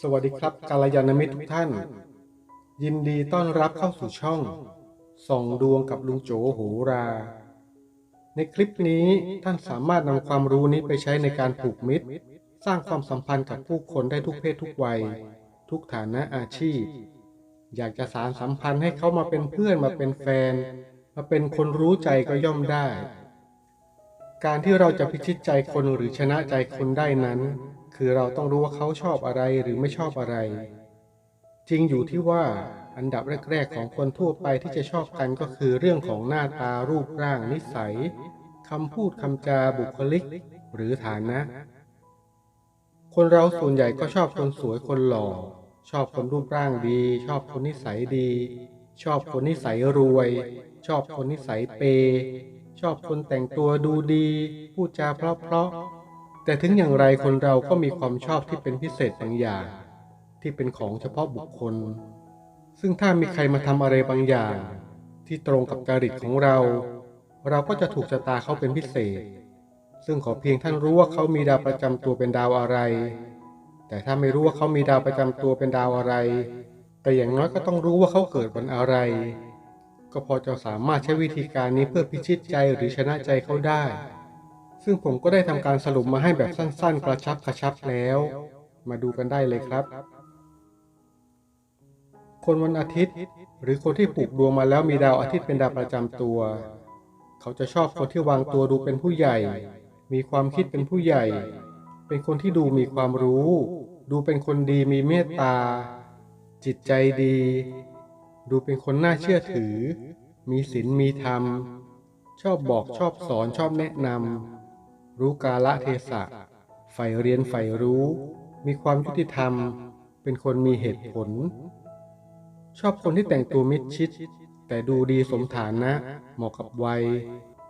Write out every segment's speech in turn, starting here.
สวัสดีครับกาลยานมิตรทุกท่าน ยินดีต้อนรับเข้าสู่ช่องส่องดวงกับลุงโจโหรา ในคลิปนี้ท่านสามารถนำความรู้นี้ไปใช้ในการผูกมิตร สร้างความสัมพันธ์กับผู้คนได้ทุกเพศทุกวัย ทุกฐานะอาชีพ อยากจะสารสัมพันธ์ให้เขามาเป็นเพื่อนมาเป็นแฟน มาเป็นคนรู้ใจก็ย่อมได้ การที่เราจะพิชิตใจคนหรือชนะใจคนได้นั้น คือเราต้องรู้ว่าเขาชอบอะไรหรือไม่ชอบอะไร จริงอยู่ที่ว่าอันดับแรก ๆ ของคนทั่วไปที่จะชอบกันก็คือเรื่องของหน้าตารูปร่างนิสัยคำพูดคำจาบุคลิก หรือฐานะ คนเราส่วนใหญ่ก็ชอบคนสวยคนหล่อ ชอบคนรูปร่างดี ชอบคนนิสัยดี ชอบคนนิสัยรวย ชอบคนนิสัยเป ชอบคนแต่งตัวดูดี พูดจาเพราะๆแต่ถึงอย่างไรคนเราก็มีความชอบที่เป็นพิเศษบางอย่าง ที่เป็นของเฉพาะบุคคล ซึ่งถ้ามีใครมาทำอะไรบางอย่าง ที่ตรงกับจริตของเรา เราก็จะถูกชะตาเขาเป็นพิเศษ ซึ่งขอเพียงท่านรู้ว่าเขามีดาวประจำตัวเป็นดาวอะไร แต่ถ้าไม่รู้ว่าเขามีดาวประจำตัวเป็นดาวอะไร แต่อย่างน้อยก็ต้องรู้ว่าเขาเกิดวันอะไร ก็พอจะสามารถใช้วิธีการนี้เพื่อพิชิตใจหรือชนะใจเขาได้ ซึ่งผมก็ได้ทำการสรุปมาให้แบบสั้น ๆ กระชับกระชับแล้ว มาดูกันได้เลยครับ คนวันอาทิตย์ หรือคนที่ปลูกดวงมาแล้วมีดาวอาทิตย์เป็นดาวประจำตัว เขาจะชอบคนที่วางตัวดูเป็นผู้ใหญ่ มีความคิดเป็นผู้ใหญ่ เป็นคนที่ดูมีความรู้ ดูเป็นคนดีมีเมตตา จิตใจดี ดูเป็นคนน่าเชื่อถือ มีศีลมีธรรม ชอบบอกชอบสอนชอบแนะนำ รู้กาละเทศะใฝ่เรียนใฝ่รู้ มีความยุติธรรม เป็นคนมีเหตุผล ชอบคนที่แต่งตัวมิดชิด แต่ดูดีสมฐานะ เหมาะกับวัย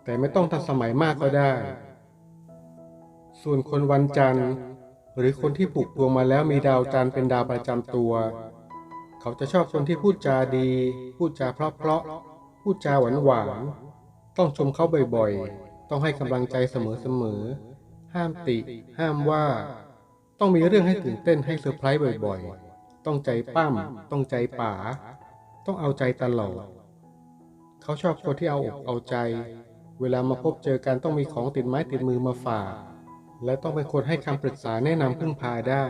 แต่ไม่ต้องทันสมัยมากก็ได้ ส่วนคนวันจันทร์ หรือคนที่ผูกดวงมาแล้วมีดาวจันทร์เป็นดาวประจำตัว เขาจะชอบคนที่พูดจาดี พูดจาเพราะๆพูดจาหวานหวานๆต้องชมเขาบ่อยๆ ต้องให้กำลังใจเสมอๆ ห้ามติ ห้ามว่า ต้องมีเรื่องให้ตื่นเต้นให้เซอร์ไพรส์บ่อยๆ ต้องใจปั้ม ต้องใจป๋า ต้องเอาใจตลอด เขาชอบคนที่เอาอกเอาใจ เวลามาพบเจอกันต้องมีของติดไม้ติดมือมาฝาก และต้องเป็นคนให้คำปรึกษาแนะนำพึ่งพาได้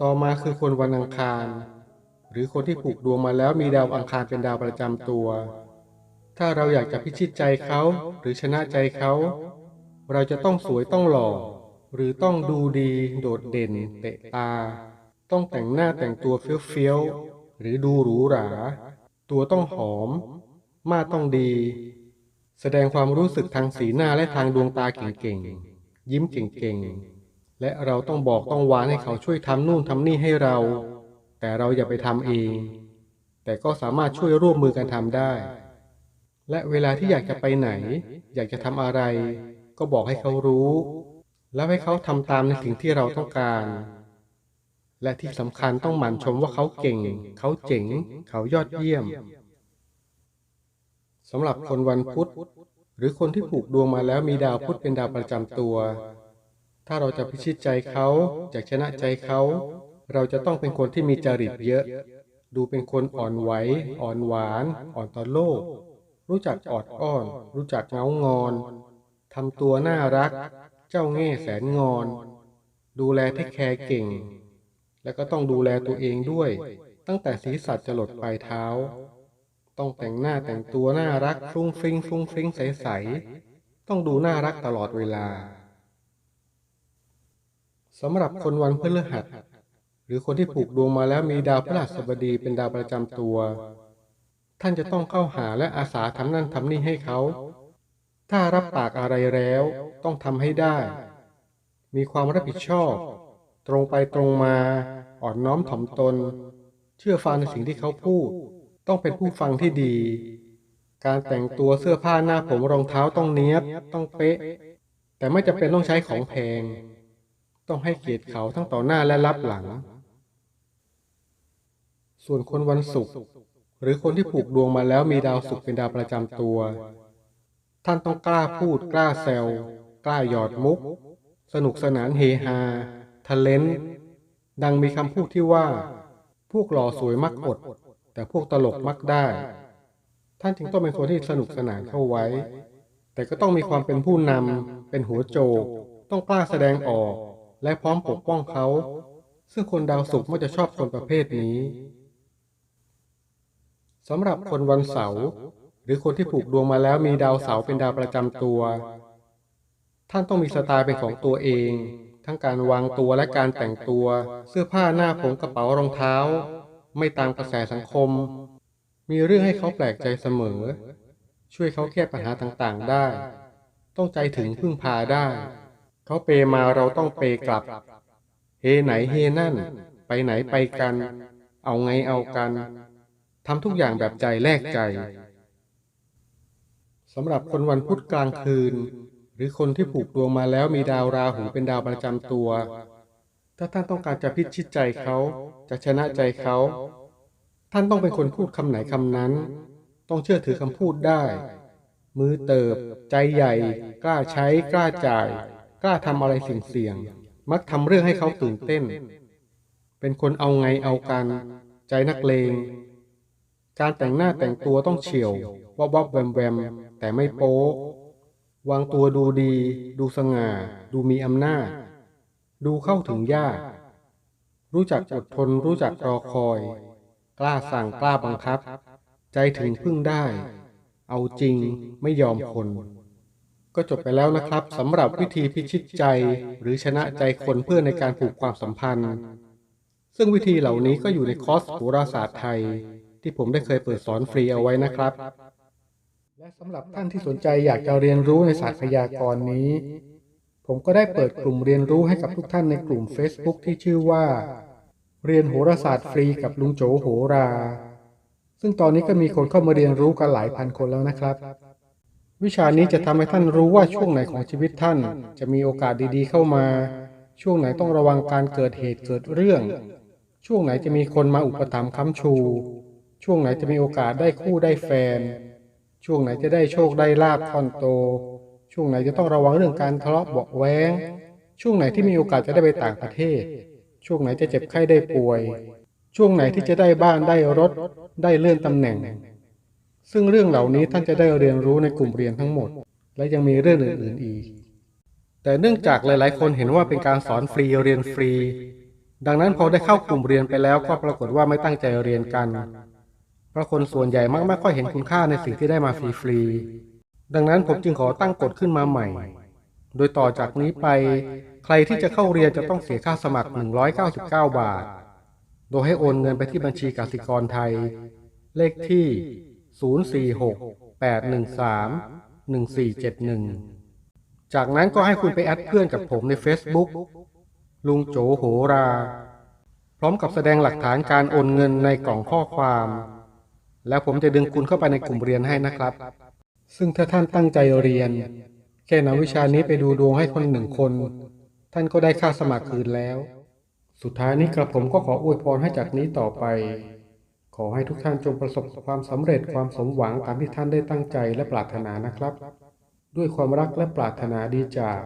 ต่อมาคือคนวันอังคาร หรือคนที่ผูกดวงมาแล้วมีดาวอังคารเป็นดาวประจำตัว ถ้าเราอยากจะพิชิตใจเขาหรือชนะใจเขา เราจะต้องสวยต้องหล่อ หรือต้องดูดีโดดเด่นเตะตา ต้องแต่งหน้าแต่งตัวเฟี้ยวๆหรือดูหรูหรา ตัวต้องหอม มาต้องดี แสดงความรู้สึกทางสีหน้าและทางดวงตาเก่งๆยิ้มเก่งๆ และเราต้องบอกต้องวานให้เขาช่วยทำนู่นทำนี่ให้เรา แต่เราอย่าไปทำเอง แต่ก็สามารถช่วยร่วมมือกันทำได้ และเวลาที่อยากจะไปไหน อยากจะทำอะไร ก็บอกให้เขารู้ แล้วให้เขาทำตามในสิ่งที่เราต้องการ และที่สำคัญต้องหมั่นชมว่าเขาเก่ง เขาเจ๋ง เขายอดเยี่ยมสำหรับคนวันพุธ หรือคนที่ผูกดวงมาแล้วมีดาวพุธเป็นดาวประจำตัว ถ้าเราจะพิชิตใจเขาอยากชนะใจเขา เราจะต้องเป็นคนที่มีจริตเยอะ ดูเป็นคนอ่อนไหว อ่อนหวาน อ่อนต่อโลก รู้จักออดอ้อน รู้จักเงางอนทำตัวน่ารัก เจ้าแง่แสนงอน ดูแลเทคแคร์เก่ง แล้วก็ต้องดูแลตัวเองด้วย ตั้งแต่ศีรษะจะหลดปลายเท้า ต้องแต่งหน้าแต่งตัวน่ารักฟรุ้งฟริ้งฟรุ้งฟริ้งใสๆต้องดูน่ารักตลอดเวลา สำหรับคนวันพฤหัส หรือคนที่ผูกดวงมาแล้วมีดาวพฤหัสบดีเป็นดาวประจำตัว ท่านจะต้องเข้าหาและอาสาทำนั่นทำนี่ให้เขา ถ้ารับปากอะไรแล้วต้องทำให้ได้ มีความรับผิดชอบ ตรงไปตรงมาอ่อนน้อมถ่อมตน เชื่อฟังในสิ่งที่เขาพูด ต้องเป็นผู้ฟังที่ดี การแต่งตัวเสื้อผ้าหน้าผมรองเท้าต้องเนี้ยบต้องเป๊ะ แต่ไม่จำเป็นต้องใช้ของแพง ต้องให้เกียรติเขาทั้งต่อหน้าและรับหลัง ส่วนคนวันศุกร์หรือคนที่ผูกดวงมาแล้วมีดาวศุกร์เป็นดาวประจำตัว ท่านต้องกล้าพูดกล้าแซวกล้าหยอดมุก สนุกสนานเฮฮาทะเลนดังมีคำพูดที่ว่า พวกหล่อสวยมักอด แต่พวกตลกมักได้ ท่านจึงต้องเป็นคนที่สนุกสนานเข้าไว้ แต่ก็ต้องมีความเป็นผู้นำเป็นหัวโจก ต้องกล้าแสดงออก และพร้อมปกป้องเขา ซึ่งคนดาวศุกร์มักจะชอบคนประเภทนี้สำหรับคนวันเสาร์หรือคนที่ผูกดวงมาแล้วมีดาวเสาร์เป็นดาวประจำตัว ท่านต้องมีสไตล์เป็นของตัวเอง ทั้งการวางตัวและการแต่งตัว เสื้อผ้าหน้าผมกระเป๋ารองเท้า ไม่ตามกระแสสังคม มีเรื่องให้เขาแปลกใจเสมอ ช่วยเขาแก้ปัญหาต่างๆได้ ต้องใจถึงพึ่งพาได้ เขาเปมาเราต้องเปกลับ เฮไหนเฮนั่น ไปไหนไปกัน เอาไงเอากันทำทุกอย่างแบบใจแลกใจสำหรับคนวันพุธกลางคืน หรือคนที่ผูกดวงมาแล้วมีดาวราหูเป็นดาวประจำตัว ถ้าท่านต้องการจะพิชิตใจเขาจะชนะใจเขา ท่านต้องเป็นคนพูดคำไหนคำนั้น ต้องเชื่อถือคำพูดได้ มือเติบ ใจใหญ่ กล้าใช้กล้าจ่าย กล้าทำอะไรเสี่ยงๆมักทำเรื่องให้เขาตื่นเต้น เป็นคนเอาไงเอากัน ใจนักเลง การแต่งหน้าแต่งตัวต้องเฉียววับวับแวมแวมแต่ไม่โป๊ะวางตัวดูดี ดูสง่า ดูมีอำนาจ ดูเข้าถึงยาก รู้จักอดทน รู้จักรอคอย กล้าสั่งกล้าบังคับ ใจถึงพึ่งได้ เอาจริงไม่ยอมคน ก็จบไปแล้วนะครับสำหรับวิธีพิชิตใจ หรือชนะใจคนเพื่อในการผูกความสัมพันธ์ ซึ่งวิธีเหล่านี้ก็อยู่ในคอร์สโหราศาสตร์ไทย ที่ผมได้เคยเปิดสอนฟรีเอาไว้นะครับ และสำหรับท่านที่สนใจอยากจะเรียนรู้ในศาสตร์พยากรณ์นี้ ผมก็ได้เปิดกลุ่มเรียนรู้ให้กับทุกท่านในกลุ่ม Facebook ที่ชื่อว่า เรียนโหราศาสตร์ฟรีกับลุงโจโหรา ซึ่งตอนนี้ก็มีคนเข้ามาเรียนรู้กันหลายพันคนแล้วนะครับ วิชานี้จะทำให้ท่านรู้ว่าช่วงไหนของชีวิตท่าน จะมีโอกาสดีๆ เข้ามา ช่วงไหนต้องระวังการเกิดเหตุเกิดเรื่อง ช่วงไหนจะมีคนมาอุปถัมภ์ค้ำชู ช่วงไหนจะมีโอกาสได้คู่ได้แฟน ช่วงไหนจะได้โชคได้ลาบท่อนโต ช่วงไหนจะต้องระวังเรื่องการทะเลาะเบาะแว้งช่วงไหนที่มีโอกาสจะได้ไปต่างประเทศ ช่วงไหนจะเจ็บไข้ได้ป่วย ช่วงไหนที่จะได้บ้านได้รถ ได้เลื่อนตำแหน่ง ซึ่งเรื่องเหล่านี้ท่านจะได้เรียนรู้ในกลุ่มเรียนทั้งหมด และยังมีเรื่องอื่นๆอีก แต่เนื่องจากหลาย ๆ คนเห็นว่าเป็นการสอนฟรีเรียนฟรี ดังนั้นพอได้เข้ากลุ่มเรียนไปแล้วก็ปรากฏว่าไม่ตั้งใจเรียนกัน เพราะคนส่วนใหญ่มักไม่ค่อยเห็นคุณค่าในสิ่งที่ได้มาฟรีๆดังนั้นผมจึงขอตั้งกฎขึ้นมาใหม่ โดยต่อจากนี้ไป ใครที่จะเข้าเรียนจะต้องเสียค่าสมัคร 199 บาท โดยให้โอนเงินไปที่บัญชีกสิกรไทย เลขที่ 046-813-1471 จากนั้นก็ให้คุณไปแอดเพื่อนกับผมใน Facebook ลุงโจโหรา พร้อมกับแสดงหลักฐานการโอนเงินในกล่องข้อความ แล้วผมจะดึงคุณเข้าไปในกลุ่มเรียนให้นะครับ ซึ่งถ้าท่านตั้งใจเรียน แค่นำวิชานี้ไปดูดวงให้คนหนึ่งคน ท่านก็ได้ค่าสมัครคืนแล้ว สุดท้ายนี้กระผมก็ขออวยพรให้จากนี้ต่อไป อให้ทุกท่านจงประสบความสำเร็จความสมหวังตามที่ท่านได้ตั้งใจและปรารถนานะครับ ด้วยความรักและปรารถนาดีจาก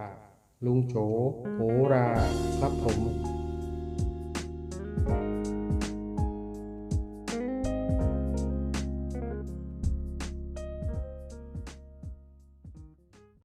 ลุงโจโหราครับผม